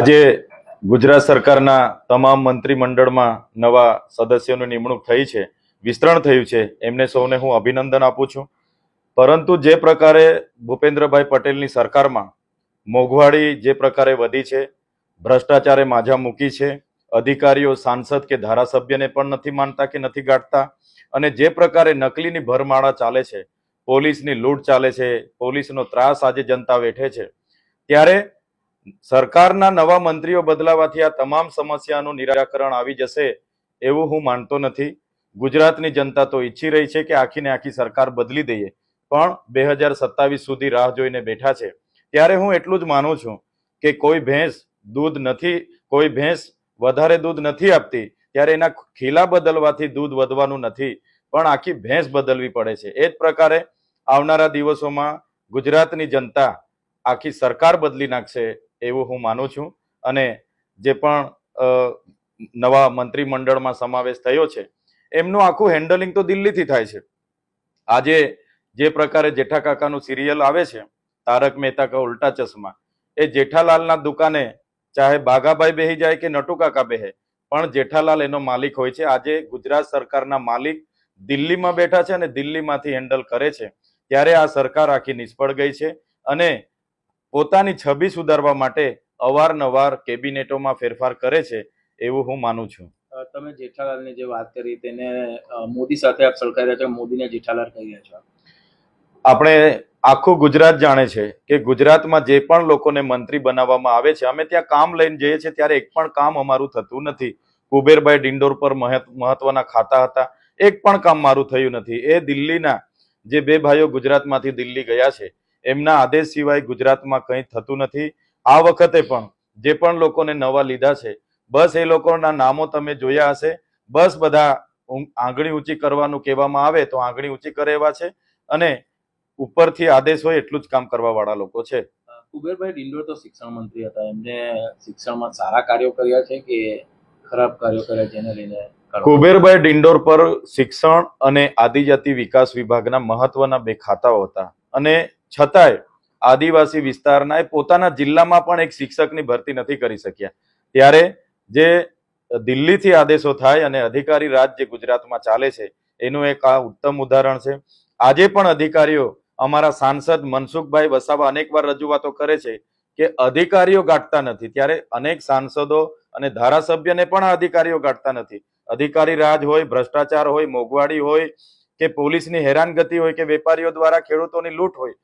આજે ગુજરાત સરકારના તમામ મંત્રીમંડળમાં નવા સદસ્યોની નિમણૂક થઈ છે, વિસ્તરણ થયું છે. એમને સૌને હું અભિનંદન આપું છું. પરંતુ જે પ્રકારે ભૂપેન્દ્રભાઈ પટેલની સરકારમાં મોંઘવારી જે પ્રકારે વધી છે, ભ્રષ્ટાચારે માજા મૂકી છે, અધિકારીઓ સાંસદ કે ધારાસભ્યને પણ નથી માનતા કે નથી ગાંઠતા અને જે પ્રકારે નકલીની ભરમાળા ચાલે છે, પોલીસની લૂંટ ચાલે છે, પોલીસનો ત્રાસ આજે જનતા વેઠે છે, ત્યારે સરકારના નવા મંત્રીઓ બદલાવાથી આ તમામ સમસ્યાનું નિરાકરણ આવી જશે એવું હું માનતો નથી. ગુજરાતની જનતા તો ઈચ્છી રહી છે કે આખીને આખી સરકાર બદલી દઈએ, પણ બે હજાર સત્તાવીસ સુધી રાહ જોઈને બેઠા છે. ત્યારે હું એટલું જ માનું છું કે કોઈ ભેંસ દૂધ નથી, કોઈ ભેંસ વધારે દૂધ નથી આપતી, ત્યારે એના ખીલા બદલવાથી દૂધ વધવાનું નથી, પણ આખી ભેંસ બદલવી પડે છે. એ જ પ્રકારે આવનારા દિવસોમાં ગુજરાતની જનતા આખી સરકાર બદલી નાખશે એવું હું માનું છું. અને જે પણ નવા મંત્રીમંડળમાં સમાવેશ થયો છે, એમનું આખું હેન્ડલિંગ તો દિલ્હીથી થાય છે. આજે જે પ્રકારે જેઠા કાકાનું સિરિયલ આવે છે, તારક મહેતા કા ઉલ્ટા ચશ્મા, એ જેઠાલાલના દુકાને ચાહે બાઘાભાઈ બેહી જાય કે નટુ કાકા બેહે, પણ જેઠાલાલ એનો માલિક હોય છે. આજે ગુજરાત સરકારના માલિક દિલ્હીમાં બેઠા છે અને દિલ્હીમાંથી હેન્ડલ કરે છે. ત્યારે આ સરકાર આખી નિષ્ફળ ગઈ છે અને પોતાની છબી સુધારવા માટે અવારનવાર કેબિનેટોમાં ફેરફાર કરે છે એવું હું માનું છું. તમે જેઠાલાલની જે વાત કરી તેને મોદી સાથે આપ સળકાઈ રહ્યા છો મોદીને જેઠાલાલ કહી રહ્યા છો આપણે આખું ગુજરાત જાણે છે કે ગુજરાતમાં જે પણ લોકોને મંત્રી બનાવવામાં આવે છે અમે ત્યાં કામ લઈને જઈએ છીએ ત્યારે એક પણ કામ અમારું થતું નથી. કુબેરભાઈ ડિંડોર પર મહત્- મહત્વના ખાતા હતા એક પણ કામ મારું થયું નથી. એ દિલ્હીના જે બે ભાઈઓ ગુજરાતમાંથી દિલ્હી ગયા છે એમના આદેશ સિવાય ગુજરાતમાં કંઈ થતું નથી. આ વખતે પણ જે પણ લોકોને નવા લીધા છે બસ એ લોકોના નામો તમે જોયા હશે. બસ બધા આંગળી ઊંચી કરવાનું કહેવામાં આવે તો આંગળી ઊંચી કરે એવા છે અને ઉપરથી આદેશ હોય એટલું જ કામ કરવા વાળા લોકો છે. કુબેરભાઈ ડિંડોર તો શિક્ષણ મંત્રી હતા. એમને શિક્ષણમાં સારા કાર્યો કર્યા છે કે ખરાબ કાર્યો કર્યા જેને લઈને કુબેરભાઈ ડિંડોર પર શિક્ષણ અને આદિજાતિ વિકાસ વિભાગના મહત્વના બે ખાતાઓ હતા અને છતાંય આદિવાસી વિસ્તારના પોતાના જિલ્લામાં પણ એક શિક્ષકની ભરતી નથી કરી શક્યા. ત્યારે જે દિલ્હીથી આદેશો થાય અને અધિકારી રાજ જે ગુજરાતમાં ચાલે છે, એનું એક આ ઉત્તમ ઉદાહરણ છે. આજે પણ અધિકારીઓ અમારા સાંસદ મનસુખભાઈ વસાવા અનેકવાર રજૂઆતો કરે છે કે અધિકારીઓ ગાંઠતા નથી. ત્યારે અનેક સાંસદો અને ધારાસભ્યને પણ આ અધિકારીઓ ગાંઠતા નથી. અધિકારી રાજ હોય, ભ્રષ્ટાચાર હોય મોંઘવાડી હોય કે પોલીસની હેરાનગતિ હોય કે વેપારીઓ દ્વારા ખેડૂતોની લૂંટ હોય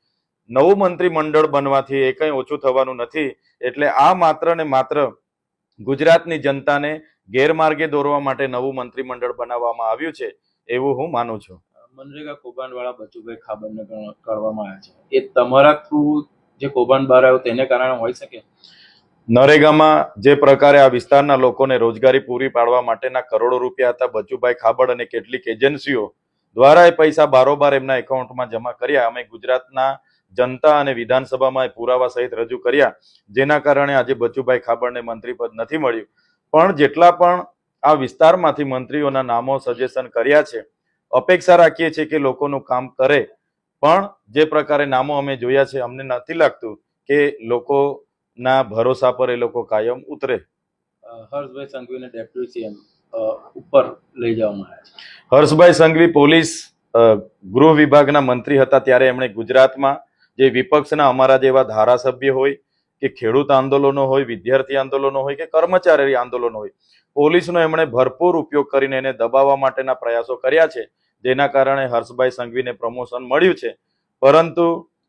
નવું મંત્રીમંડળ બનવાથી એ કંઈ ઓછું થવાનું નથી. એટલે આ માત્ર ને માત્ર ગુજરાતની જનતાને ગેરમાર્ગે દોરવા માટે નવું મંત્રીમંડળ બનાવવામાં આવ્યું છે એવું હું માનું છું. મનરેગા કૌભાંડવાળા બચુભાઈ ખાબરને કાઢવામાં આવ્યા છે. એ તમારા થ્રુ જે કૌભાંડ બહાર આવ્યો તેને કારણે હોઈ શકે? નરેગામાં જે પ્રકારે આ વિસ્તારના લોકોને રોજગારી પૂરી પાડવા માટેના કરોડો રૂપિયા હતા બચુભાઈ ખાબડ અને કેટલીક એજન્સીઓ દ્વારા એ પૈસા બારોબાર એમના એકાઉન્ટમાં જમા કર્યા. અમે ગુજરાતના જનતા અને વિધાનસભામાં પુરાવા સહિત રજૂ કર્યા. જેના કારણે આજે બચુભાઈ ખાબડને મંત્રીપદ નથી મળ્યું. પણ જેટલા પણ આ વિસ્તારમાંથી મંત્રીઓના નામો સજેશન કર્યા છે અપેક્ષા રાખીએ છીએ કે લોકોનું કામ કરે. પણ જે પ્રકારે નામો અમે જોયા છે અમને નથી લાગતું કે લોકોના ભરોસા પર એ લોકો કાયમ ઉતરે. હર્ષભાઈ સંઘવીને ડેપ્યુટી સીએમ ઉપર લઈ જવામાં આવ્યા છે. હર્ષભાઈ સંઘવી પોલીસ ગૃહ વિભાગના મંત્રી હતા ત્યારે એમણે ગુજરાતમાં જે વિપક્ષના અમારા જેવા ધારાસભ્ય હોય કે ખેડૂત આંદોલનો હોય વિદ્યાર્થી આંદોલનો હોય કે કર્મચારી આંદોલનો હોય પોલીસનો એમણે ભરપૂર ઉપયોગ કરીને એને દબાવવા માટેના પ્રયાસો કર્યા છે. જેના કારણે હર્ષભાઈ સંઘવીને પ્રમોશન મળ્યું છે. પરંતુ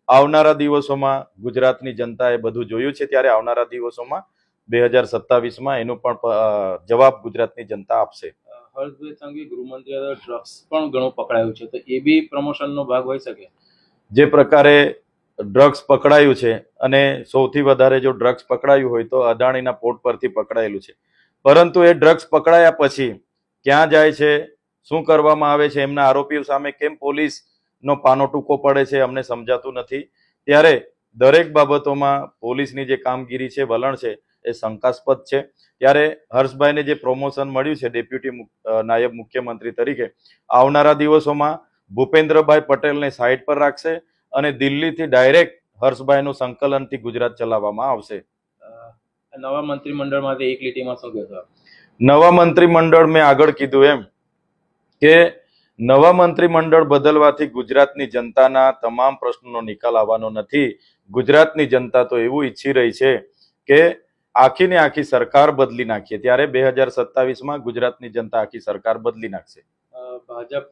આવનારા દિવસોમાં ગુજરાતની જનતાએ બધું જોયું છે. ત્યારે આવનારા દિવસોમાં બે હજાર સત્તાવીસમાં એનું પણ જવાબ ગુજરાતની જનતા આપશે. હર્ષભાઈ સંઘવી ગૃહમંત્રી ડ્રગ્સ પણ ઘણું પકડાયું છે. તો એ બી પ્રમોશનનો ભાગ હોઈ શકે? જે પ્રકારે ડ્રગ્સ પકડાયું છે અને સૌથી વધારે જો ડ્રગ્સ પકડાયું હોય તો અદાણીના પોર્ટ પરથી પકડાયેલું છે. પરંતુ એ ડ્રગ્સ પકડાયા પછી ક્યાં જાય છે? શું કરવામાં આવે છે? એમના આરોપીઓ સામે કેમ પોલીસનો પાનો ટૂંકો પડે છે અમને સમજાતું નથી. ત્યારે દરેક બાબતોમાં પોલીસની જે કામગીરી છે, વલણ છે, એ શંકાસ્પદ છે. ત્યારે હર્ષભાઈને જે પ્રમોશન મળ્યું છે ડેપ્યુટી નાયબ મુખ્યમંત્રી તરીકે, આવનારા દિવસોમાં ભૂપેન્દ્રભાઈ પટેલને સાઈડ પર રાખશે. અને દિલ્હીથી ડાયરેક્ટ હર્ષભાઈનું સંકલનથી ગુજરાત ચલાવવામાં આવશે. નવા મંત્રીમંડળમાંથી એક લીટીમાં શું કહેશો નવા મંત્રીમંડળ મેં આગળ કીધું એમ કે નવા મંત્રીમંડળ બદલવાથી ગુજરાતની જનતાના તમામ પ્રશ્નોનો નિકાલ આવવાનો નથી. ગુજરાતની જનતા તો એવું ઈચ્છી રહી છે કે આખી ને આખી સરકાર બદલી નાખીએ. ત્યારે બે હજાર સત્તાવીસમાં ગુજરાતની જનતા આખી સરકાર બદલી નાખશે. ભાજપ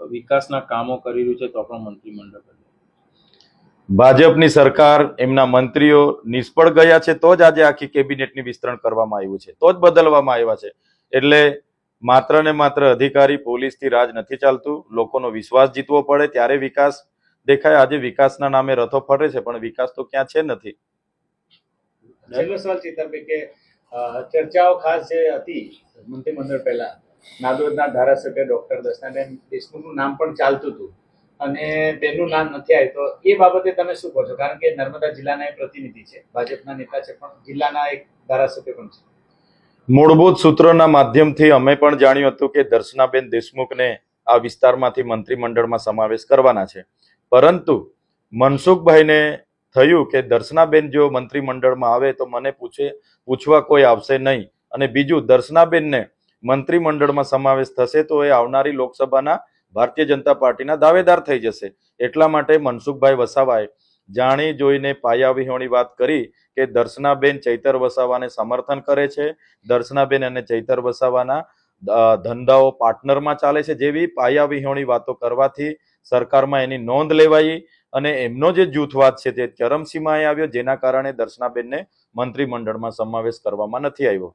વિકાસના કામો કરી રહ્યું છે તો પણ મંત્રીમંડળ. ભાજપની સરકાર, એમના મંત્રીઓ નિષ્ફળ ગયા છે, તો જ આજે આખી કેબિનેટની વિસ્તરણ કરવામાં આવ્યું છે, તો જ બદલવામાં આવ્યા છે. એટલે માત્ર ને માત્ર અધિકારી પોલીસથી રાજ નથી ચાલતું, લોકોનો વિશ્વાસ જીતવો પડે, ત્યારે વિકાસ દેખાય. આજે વિકાસના નામે રથો ફરે છે, પણ વિકાસ તો ક્યાં છે નથી. છેલ્લો સવાલ ચિત્તરભાઈ કે ચર્ચાઓ ખાસ જે હતી, મંત્રીમંડળ પહેલા, નાદોદના ધારાસભ્ય ડોક્ટર દર્શનાબેન દેશમુખનું નામ પણ ચાલતું હતું. અને તેમનું નામ નથી આવ્યું. તો એ બાબતે તમે શું કહો છો? કારણ કે નર્મદા જિલ્લાના એક પ્રતિનિધિ છે. ભાજપના નેતા છે, પણ જિલ્લાના એક ધારાસભ્ય પણ છે. મૂળભૂત સૂત્રોના માધ્યમથી અમે પણ જાણ્યું હતું કે દર્શનાબેન દેશમુખને આ વિસ્તારમાંથી મંત્રીમંડળમાં સમાવેશ કરવાના છે. પરંતુ મનસુખભાઈને થયું કે દર્શનાબેન જો મંત્રીમંડળમાં આવે તો મને પૂછે, પૂછવા કોઈ આવશે નહીં. અને બીજું, દર્શનાબેનને મંત્રીમંડળમાં સમાવેશ થશે તો એ આવનારી લોકસભાના ભારતીય જનતા પાર્ટીના દાવેદાર થઈ જશે. એટલા માટે મનસુખભાઈ વસાવાએ જાણી જોઈને પાયાવિહોણી વાત કરી કે દર્શનાબેન ચૈતર વસાવાને સમર્થન કરે છે. દર્શનાબેન અને ચૈતર વસાવાના ધંધાઓ પાર્ટનરમાં ચાલે છે જેવી પાયાવિહોણી વાતો કરવાથી સરકારમાં એની નોંધ લેવાઈ અને એમનો જે જૂથવાદ છે તે ચરમસીમાએ આવ્યો, જેના કારણે દર્શનાબેનને મંત્રીમંડળમાં સમાવેશ કરવામાં નથી આવ્યો.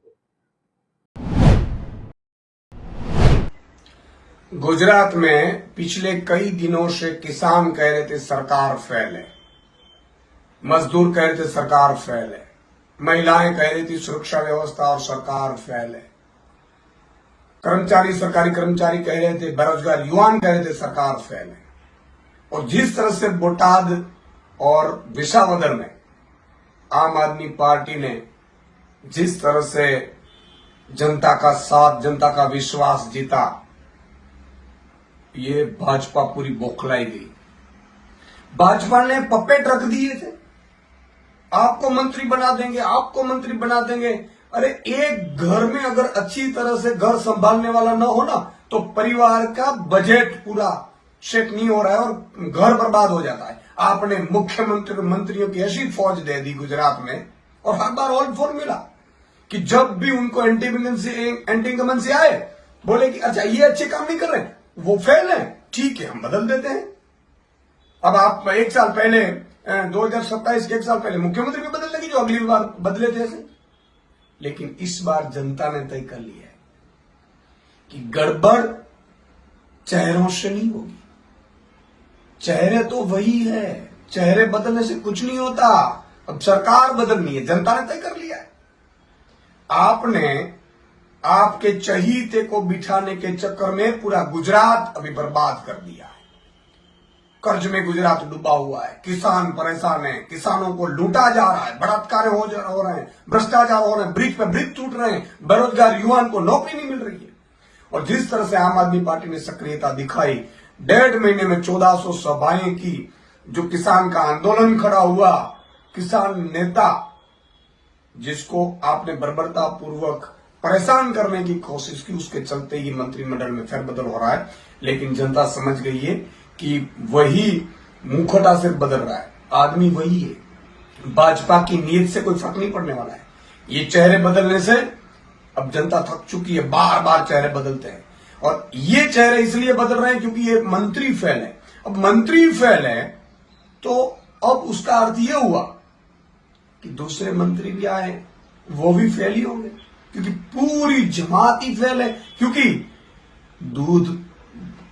गुजरात में पिछले कई दिनों से किसान कह रहे थे सरकार फेल है। मजदूर कह रहे थे सरकार फेल है। महिलाएँ कह रही थी सुरक्षा व्यवस्था और सरकार फेल है। कर्मचारी सरकारी कर्मचारी कह रहे थे, बेरोजगार युवान कह रहे थे सरकार फेल है। और जिस तरह से बोटाद और विशावदर में आम आदमी पार्टी ने जिस तरह से जनता का साथ, जनता का विश्वास जीता ये भाजपा पूरी बौखलाई गई। भाजपा ने पपेट रख दिए थे। आपको मंत्री बना देंगे, आपको मंत्री बना देंगे। अरे, एक घर में अगर अच्छी तरह से घर संभालने वाला ना हो ना तो परिवार का बजट पूरा सेट नहीं हो रहा है और घर बर्बाद हो जाता है। आपने मुख्यमंत्री, मंत्रियों की ऐसी फौज दे दी गुजरात में, और हर बार ऑल फोर मिला, कि जब भी उनको एंटी एंटी आए, बोले कि अच्छा ये अच्छे काम नहीं कर रहे वो फेल है। ठीक है, हम बदल देते हैं। अब आप एक साल पहले दो हज़ार सत्ताईस के एक साल पहले मुख्यमंत्री भी बदल देंगे जो अगली बार बदले थे ऐसे। लेकिन इस बार जनता ने तय कर लिया है कि गड़बड़ चेहरों से नहीं होगी। चेहरे तो वही है। चेहरे बदलने से कुछ नहीं होता। अब सरकार बदलनी है। जनता ने तय कर लिया है। आपने आपके चहीते को बिठाने के चक्कर में पूरा गुजरात अभी बर्बाद कर दिया है। कर्ज में गुजरात डूबा हुआ है। किसान परेशान है। किसानों को लूटा जा रहा है। बलात्कार हो रहे हैं। भ्रष्टाचार हो रहे हैं। ब्रिज पे ब्रिज टूट रहे हैं। बेरोजगार युवाओं को नौकरी नहीं मिल रही है। और जिस तरह से आम आदमी पार्टी ने सक्रियता दिखाई, डेढ़ महीने में 1400 सभाएँ की, जो किसान का आंदोलन खड़ा हुआ, किसान नेता, जिसको आपने बर्बरता पूर्वक परेशान करने की कोशिश की, उसके चलते ही मंत्रिमंडल में फेरबदल हो रहा है। लेकिन जनता समझ गई है कि वही मुखोटा से बदल रहा है। आदमी वही है। भाजपा की नीयत से कोई फ़र्क नहीं पड़ने वाला है। ये चेहरे बदलने से अब जनता थक चुकी है बार बार चेहरे बदलते हैं। और ये चेहरे इसलिए बदल रहे हैं क्योंकि ये मंत्री फेल है। अब मंत्री फेल है तो अब उसका अर्थ यह हुआ कि दूसरे मंत्री भी आए, वो भी फेल ही होंगे। क्योंकि पूरी जमात ही फेल है। क्योंकि दूध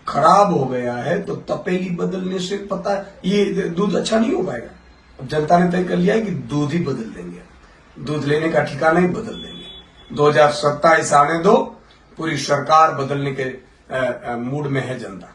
खराब हो गया है तो तपेली बदलने से पता ये दूध अच्छा नहीं हो पाएगा। अब जनता ने तय कर लिया है कि दूध ही बदल देंगे। दूध लेने का ठिकाना ही बदल देंगे। 2027 आने दो, पूरी सरकार बदलने के मूड में है जनता।